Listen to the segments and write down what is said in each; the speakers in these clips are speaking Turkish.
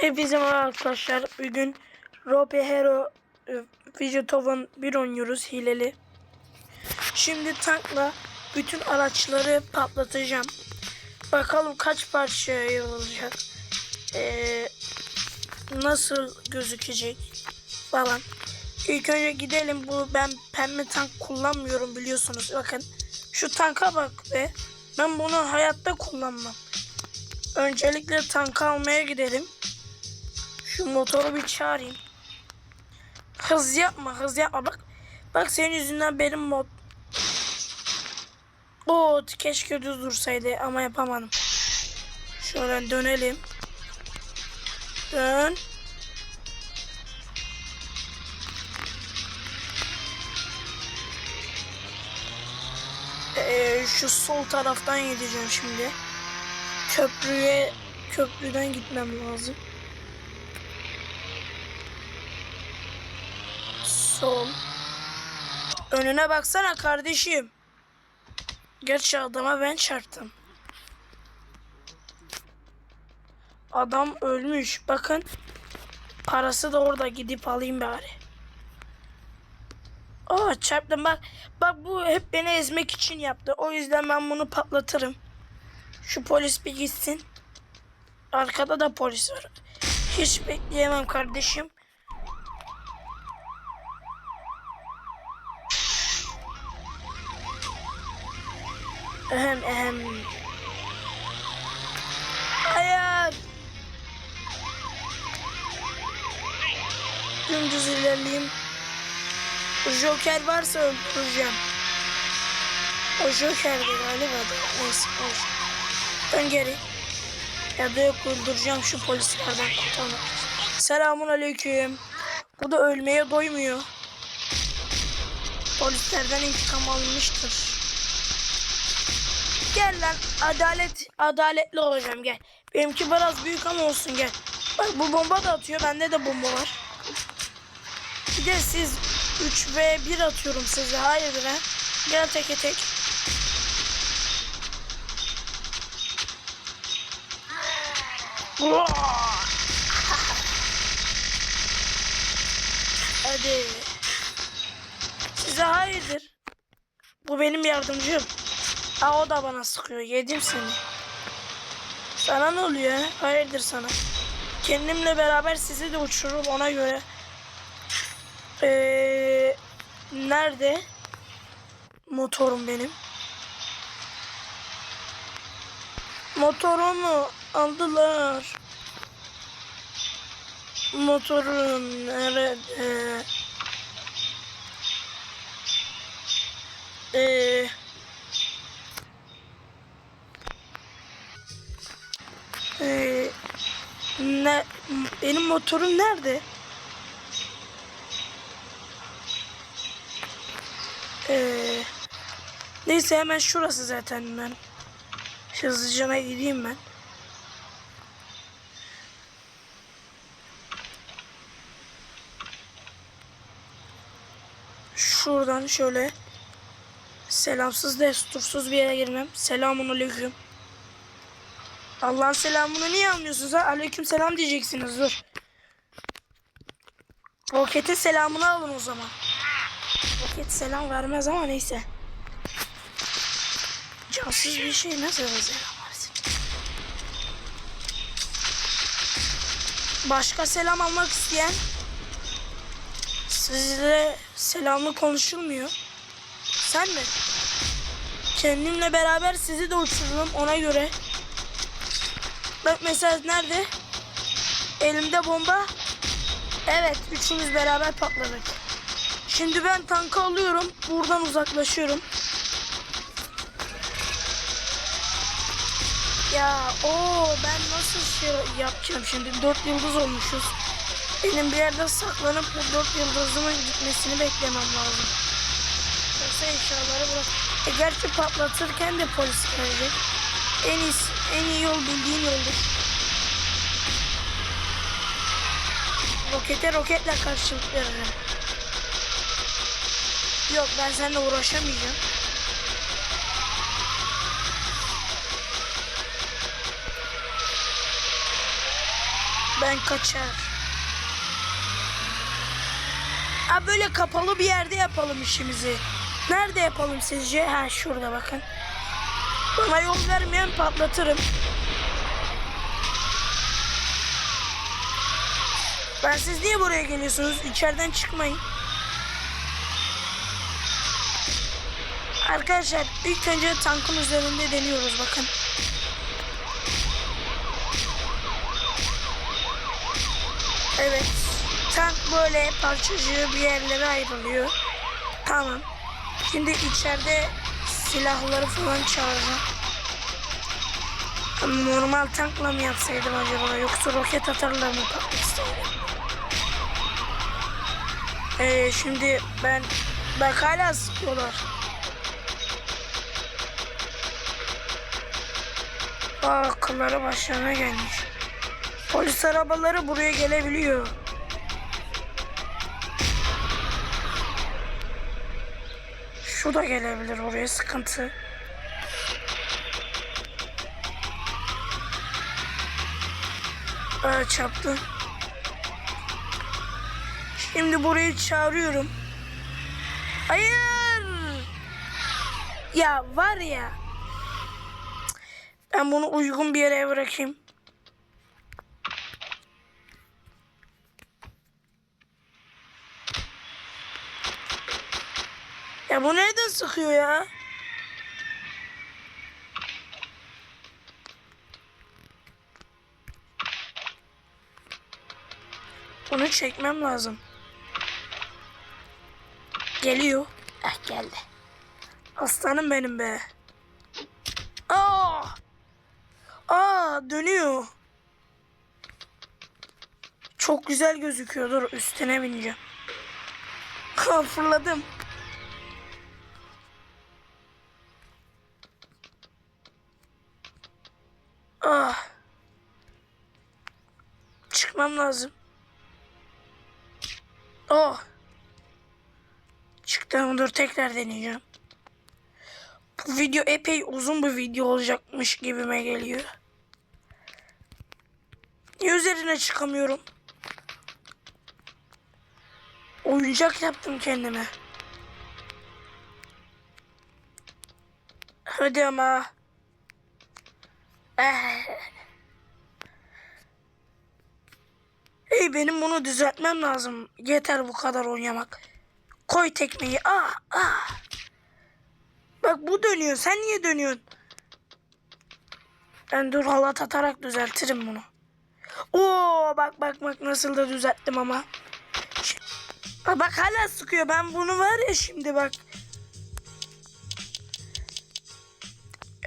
Hepinize merhaba arkadaşlar. Bugün Rope Hero e, Vigitov'un bir oynuyoruz hileli. Şimdi tankla bütün araçları patlatacağım. Bakalım kaç parçaya ayrılacak. Ee, nasıl gözükecek falan. İlk önce gidelim. Bu ben pembe tank kullanmıyorum biliyorsunuz. Bakın şu tanka bak be. Ben bunu hayatta kullanmam. Öncelikle tank almaya gidelim. Şu motoru bir çağırayım. Hız yapma, hız yapma. Bak, bak senin yüzünden benim mod... Oo, keşke düz dursaydı ama yapamadım. Şöyle dönelim. Dön. Ee, şu sol taraftan gideceğim şimdi. Köprüye köprüden gitmem lazım. Sol. Önüne baksana kardeşim. Gerçi adama ben çarptım. Adam ölmüş. Bakın. Parası da orada gidip alayım bari. Aa çarptım bak. Bak bu hep beni ezmek için yaptı. O yüzden ben bunu patlatırım. Şu polis bir gitsin. Arkada da polis var. Hiç bekleyemem kardeşim. Ehem ehem. Hayır. Dümdüz ilerleyeyim. Joker varsa öldüreceğim. O Joker'di galiba da. Neyse olsun. Dön geri. Ya da yok öldüreceğim şu polislerden kurtarmak. Selamun aleyküm. Bu da ölmeye doymuyor. Polislerden intikam almıştır. Gel lan adalet adaletli olacağım gel. Benimki biraz büyük ama olsun gel. Bak bu bomba da atıyor bende de bomba var. Bir de siz 3 ve 1 atıyorum size hayırdır ha. Gel teke tek. Hadi. Size hayırdır. Bu benim yardımcım. Aa o da bana sıkıyor. Yedim seni. Sana ne oluyor? ha? Hayırdır sana. Kendimle beraber sizi de uçururum ona göre. Ee, nerede? Motorum benim. Motorumu aldılar. Motorum nerede? Ee, ee, ne, benim motorum nerede? Ee, neyse hemen şurası zaten ben. Hızlıcana gideyim ben. Şuradan şöyle selamsız destursuz bir yere girmem. Selamun aleyküm. Allah'ın selamını niye almıyorsunuz ha? Aleyküm selam diyeceksiniz dur. Roketin selamını alın o zaman. Roket selam vermez ama neyse. Cansız bir şey nasıl selam versin? Başka selam almak isteyen sizle selamlı konuşulmuyor. Sen mi? Kendimle beraber sizi de uçururum ona göre. Bak mesela nerede? Elimde bomba. Evet, üçümüz beraber patladık. Şimdi ben tankı alıyorum. Buradan uzaklaşıyorum. Ya o ben nasıl şey yapacağım şimdi? Dört yıldız olmuşuz. Benim bir yerde saklanıp bu dört yıldızımın gitmesini beklemem lazım. Yoksa eşyaları bırak. E gerçi patlatırken de polis gelecek. En iyisi, en iyi yol bildiğin yoldur. Rokete roketle karşılık veririm. Yok ben seninle uğraşamayacağım. Ben kaçar. Ha böyle kapalı bir yerde yapalım işimizi. Nerede yapalım sizce? Ha şurada bakın. Bana yol vermeyen patlatırım. Ben siz niye buraya geliyorsunuz? İçeriden çıkmayın. Arkadaşlar ilk önce tankın üzerinde deniyoruz bakın. Evet. Tank böyle parçacığı bir yerlere ayrılıyor. Tamam. Şimdi içeride silahları falan çağıracağım. Normal tankla mı yapsaydım acaba yoksa roket atarla mı patlatsaydım? Ee, şimdi ben bak hala sıkıyorlar. Aa, akılları başlarına gelmiş. Polis arabaları buraya gelebiliyor. Şu da gelebilir oraya sıkıntı. Aa, çarptı. Şimdi burayı çağırıyorum. Hayır. Ya var ya. Ben bunu uygun bir yere bırakayım. Ya bu nereden sıkıyor ya? Bunu çekmem lazım. Geliyor. Ah geldi. Aslanım benim be. Aa! Aa dönüyor. Çok güzel gözüküyor. Dur üstüne bineceğim. Ha, Fırladım. Çıkmam lazım. Oh. Çıktım dur tekrar deneyeceğim. Bu video epey uzun bir video olacakmış gibime geliyor. Niye üzerine çıkamıyorum? Oyuncak yaptım kendime. Hadi ama. Eh. Hey benim bunu düzeltmem lazım. Yeter bu kadar oynamak. Koy tekmeyi. Ah ah. Bak bu dönüyor. Sen niye dönüyorsun? Ben dur halat atarak düzeltirim bunu. Oo bak bak bak nasıl da düzelttim ama. Aa, bak hala sıkıyor. Ben bunu var ya şimdi bak.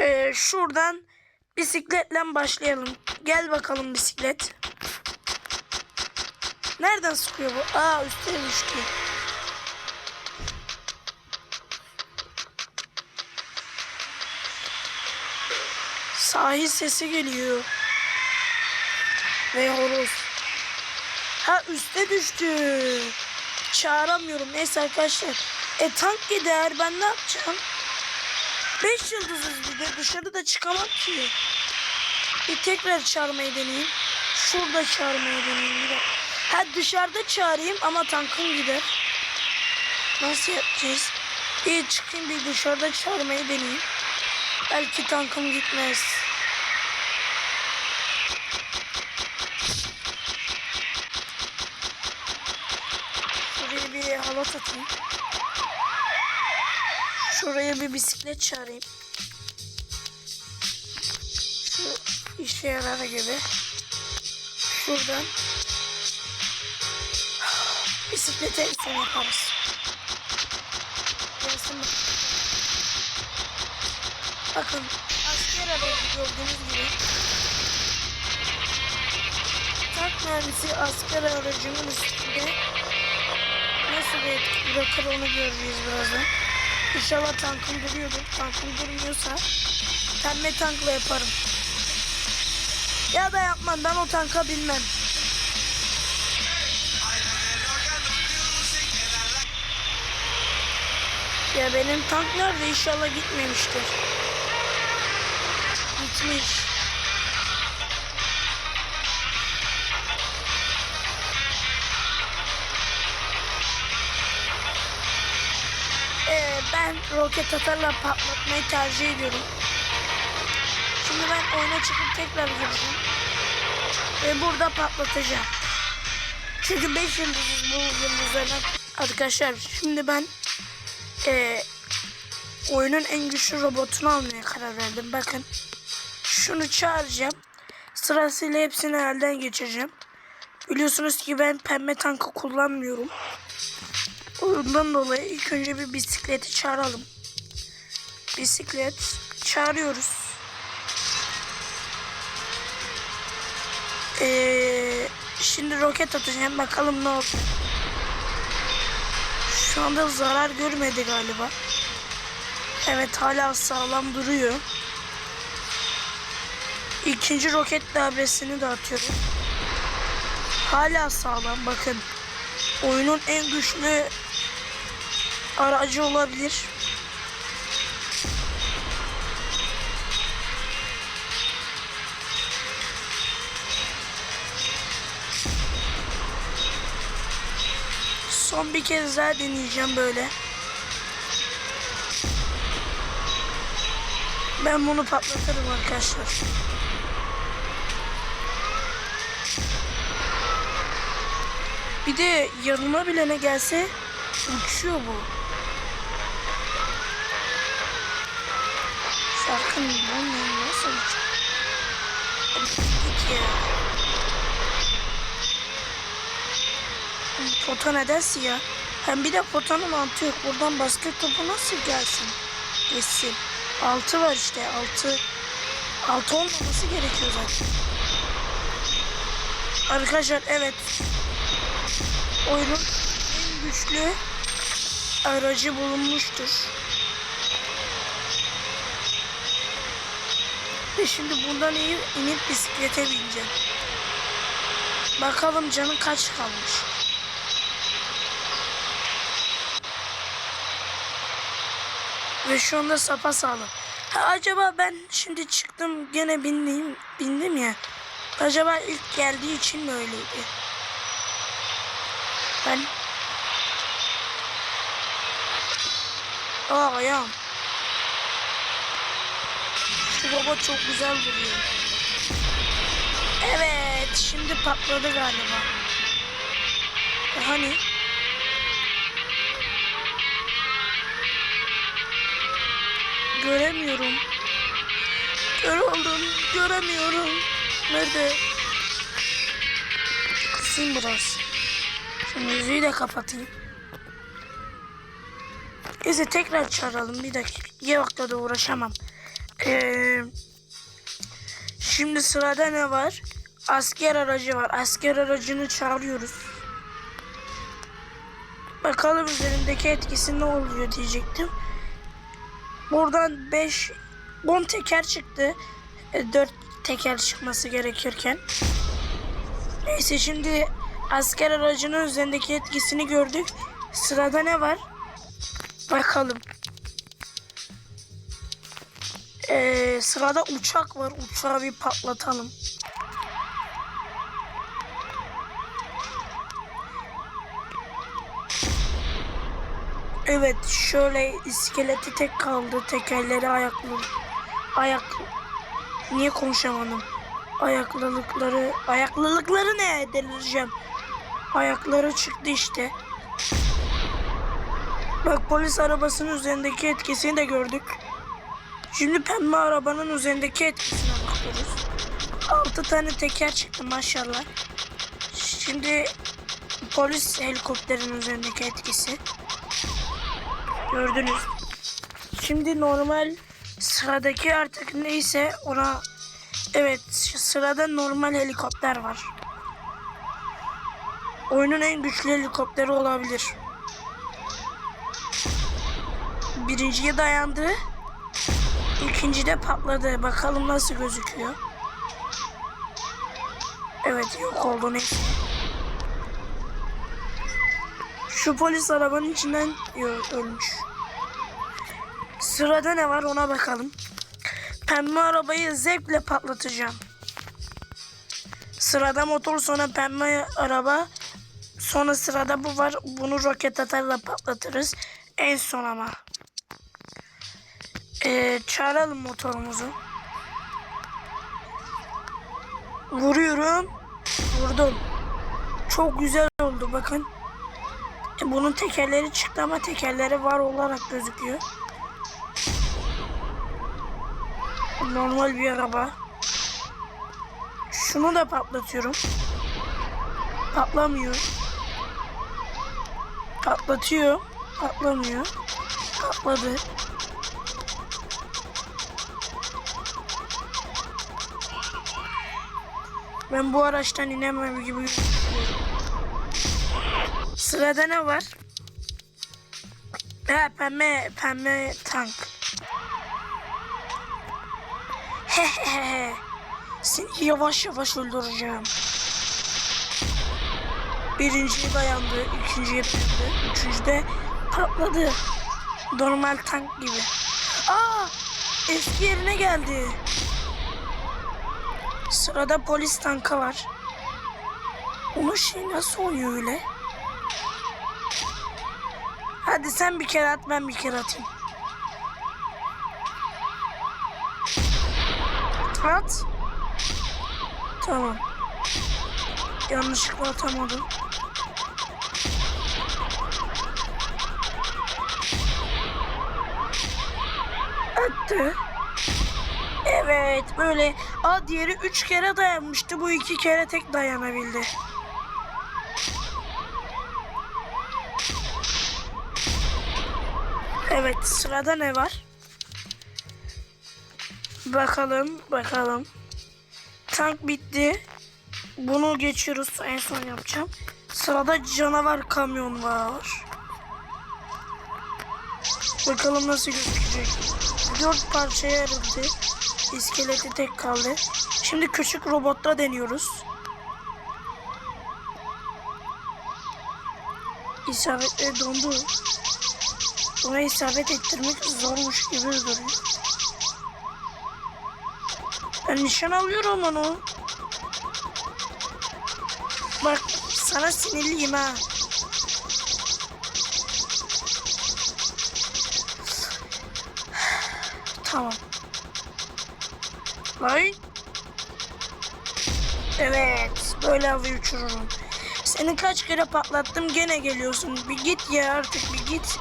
Ee, şuradan bisikletle başlayalım. Gel bakalım bisiklet. Nereden sıkıyor bu? Aa üstte düştü. Sahil sesi geliyor. Ve horoz. Ha üste düştü. Çağıramıyorum. Neyse arkadaşlar. E tank gider. Ben ne yapacağım? Beş yıldızız bir de. Dışarı da çıkamam ki. Bir tekrar çağırmayı deneyeyim. Şurada çağırmayı deneyeyim. Bir dakika. Ha dışarıda çağırayım ama tankım gider. Nasıl yapacağız? İyi çıkayım bir dışarıda çağırmayı deneyeyim. Belki tankım gitmez. Şuraya bir halat atayım. Şuraya bir bisiklet çağırayım. Şu işe yarar gibi. Şuradan bisiklete son yaparız. Gelsin bak. Bakın asker aracı gördüğünüz gibi. Tank mermisi asker aracının üstünde nasıl bir etki bırakır onu göreceğiz birazdan. İnşallah tankım duruyordur. Tankım durmuyorsa pembe tankla yaparım. Ya da yapmam ben o tanka binmem. Ya benim tank nerede? İnşallah gitmemiştir. Gitmiş. Ee, ben roket atarla patlatmayı tercih ediyorum. Şimdi ben oyuna çıkıp tekrar gireceğim. Ve burada patlatacağım. Çünkü 5 yıldızız bu yıldızlardan. Arkadaşlar şimdi ben eee oyunun en güçlü robotunu almaya karar verdim. Bakın şunu çağıracağım. Sırasıyla hepsini elden geçireceğim. Biliyorsunuz ki ben pembe tankı kullanmıyorum. Ondan dolayı ilk önce bir bisikleti çağıralım. Bisiklet çağırıyoruz. Ee, şimdi roket atacağım. Bakalım ne oldu. Şu anda zarar görmedi galiba. Evet hala sağlam duruyor. İkinci roket darbesini de atıyorum. Hala sağlam bakın. Oyunun en güçlü aracı olabilir. Son bir kez daha deneyeceğim böyle. Ben bunu patlatırım arkadaşlar. Bir de yanıma bile ne gelse uçuyor bu. Şarkın bu ne Pota neden siyah? Hem bir de potanın altı yok. Buradan basket topu nasıl gelsin? Geçsin. Altı var işte. Altı. Altı olmaması gerekiyor zaten. Arkadaşlar evet. Oyunun en güçlü aracı bulunmuştur. Ve şimdi bundan iyi inip bisiklete bineceğim. Bakalım canın kaç kalmış. Ve şu anda sapa sağlam. Ha, acaba ben şimdi çıktım gene bindim, bindim ya. Acaba ilk geldiği için mi öyleydi? Ben... Aa ayağım. Şu robot çok güzel duruyor. Evet, şimdi patladı galiba. Hani? Göremiyorum. Kör oldum, göremiyorum. Nerede? Kısayım biraz. Şu müziği de kapatayım. Neyse tekrar çağıralım bir dakika. Dakika da uğraşamam. Ee, şimdi sırada ne var? Asker aracı var. Asker aracını çağırıyoruz. Bakalım üzerindeki etkisi ne oluyor diyecektim. Buradan 5 10 teker çıktı. 4 teker çıkması gerekirken. Neyse şimdi asker aracının üzerindeki etkisini gördük. Sırada ne var? Bakalım. Ee, sırada uçak var. Uçağı bir patlatalım. Evet şöyle iskeleti tek kaldı. Tekerleri ayaklı. Ayak... Niye konuşamadım? Ayaklılıkları... Ayaklılıkları ne? Delireceğim. Ayakları çıktı işte. Bak polis arabasının üzerindeki etkisini de gördük. Şimdi pembe arabanın üzerindeki etkisine bakıyoruz. 6 tane teker çıktı maşallah. Şimdi polis helikopterinin üzerindeki etkisi. Gördünüz. Şimdi normal sıradaki artık neyse ona evet sırada normal helikopter var. Oyunun en güçlü helikopteri olabilir. Birinciye dayandı. İkinci de patladı. Bakalım nasıl gözüküyor. Evet yok oldu neyse. Şu polis arabanın içinden yok, ölmüş. Sırada ne var ona bakalım. Pembe arabayı zevkle patlatacağım. Sırada motor sonra pembe araba. Sonra sırada bu var. Bunu roket atarla patlatırız. En son ama. Ee, çağıralım motorumuzu. Vuruyorum. Vurdum. Çok güzel oldu bakın. E, bunun tekerleri çıktı ama tekerleri var olarak gözüküyor. Normal bir araba. Şunu da patlatıyorum. Patlamıyor. Patlatıyor. Patlamıyor. Patladı. Ben bu araçtan inemem gibi. Sırada ne var? Ha pembe, pembe tank. Seni yavaş yavaş öldüreceğim. Birinciyi dayandı, ikinciye dayandı, üçüncü de patladı. Normal tank gibi. Aa, eski yerine geldi. Sırada polis tankı var. Onun şey nasıl oluyor öyle? Hadi sen bir kere at ben bir kere atayım. At. Tamam. Yanlışlıkla atamadım. Attı. Evet böyle. Aa diğeri üç kere dayanmıştı. Bu iki kere tek dayanabildi. Evet sırada ne var? Bakalım bakalım. Tank bitti. Bunu geçiyoruz. En son yapacağım. Sırada canavar kamyon var. Bakalım nasıl gözükecek. Dört parçaya ayrıldı. İskeleti tek kaldı. Şimdi küçük robotta deniyoruz. İsabetle dondu. Buna isabet ettirmek zormuş gibi duruyor. Ben nişan alıyorum onu. Bak sana sinirliyim ha. Tamam. Lan. Evet. Böyle havayı uçururum. Seni kaç kere patlattım gene geliyorsun. Bir git ya artık bir git.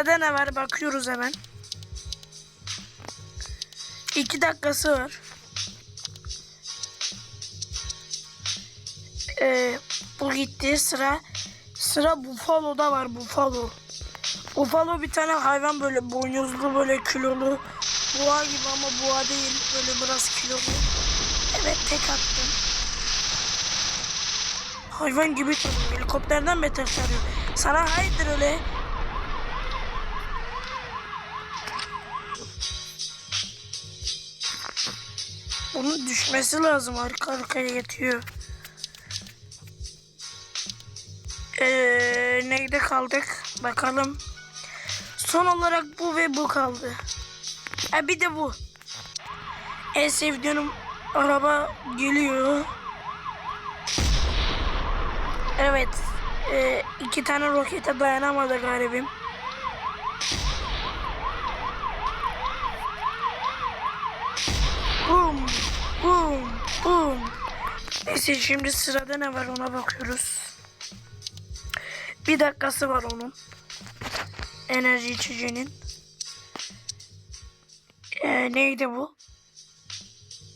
Sırada ne var bakıyoruz hemen. İki dakikası var. Ee, bu gitti sıra. Sıra Buffalo'da var Buffalo. Buffalo bir tane hayvan böyle boynuzlu böyle kilolu. Boğa gibi ama boğa değil. Böyle biraz kilolu. Evet tek attım. Hayvan gibi çalıyor. Helikopterden beter sarıyor. Sana hayırdır öyle. Bunun düşmesi lazım. Arka arkaya yatıyor. Ee, neyde kaldık? Bakalım. Son olarak bu ve bu kaldı. Ha bir de bu. En sevdiğim araba geliyor. Evet. Ee, iki tane rokete dayanamadı garibim. Neyse şimdi sırada ne var ona bakıyoruz. Bir dakikası var onun. Enerji içeceğinin. Ee, neydi bu?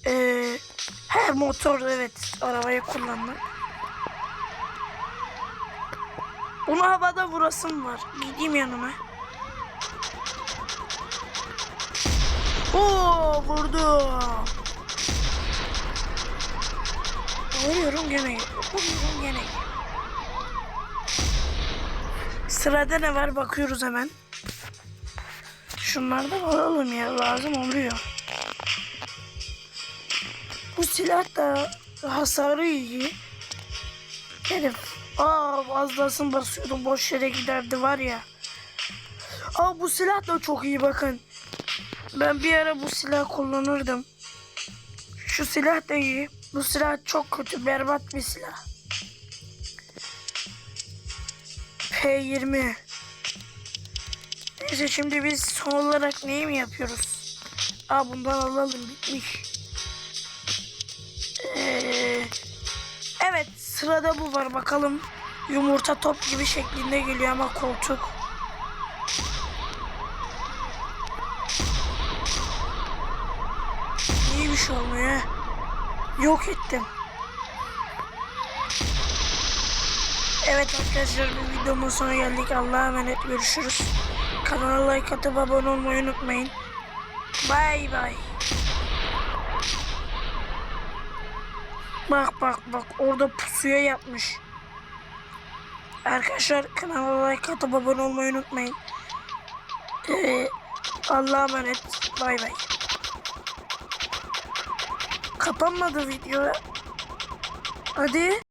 Ee, he motor evet arabayı kullanmak. Bunu havada vurasım var. Gideyim yanına. Oo vurdum. Vuruyorum gene. Vuruyorum gene. Sırada ne var bakıyoruz hemen. Şunlardan alalım ya lazım oluyor. Bu silah da hasarı iyi. Herif. Aa fazlasını basıyordum boş yere giderdi var ya. Aa bu silah da çok iyi bakın. Ben bir ara bu silah kullanırdım. Şu silah da iyi. Bu silah çok kötü berbat bir silah. P20. Neyse şimdi biz son olarak neyi mi yapıyoruz? Aa bundan alalım bitmiş. Ee, evet sırada bu var bakalım. Yumurta top gibi şeklinde geliyor ama koltuk. İyi bir şey olmuyor. Yok ettim. Evet arkadaşlar bir videomun sonuna geldik. Allah'a emanet görüşürüz. Kanala like atıp abone olmayı unutmayın. Bay bay. Bak bak bak orada pusuya yapmış. Arkadaşlar kanala like atıp abone olmayı unutmayın. Ee, Allah'a emanet. Bay bay. Kapanmadı video. Hadi.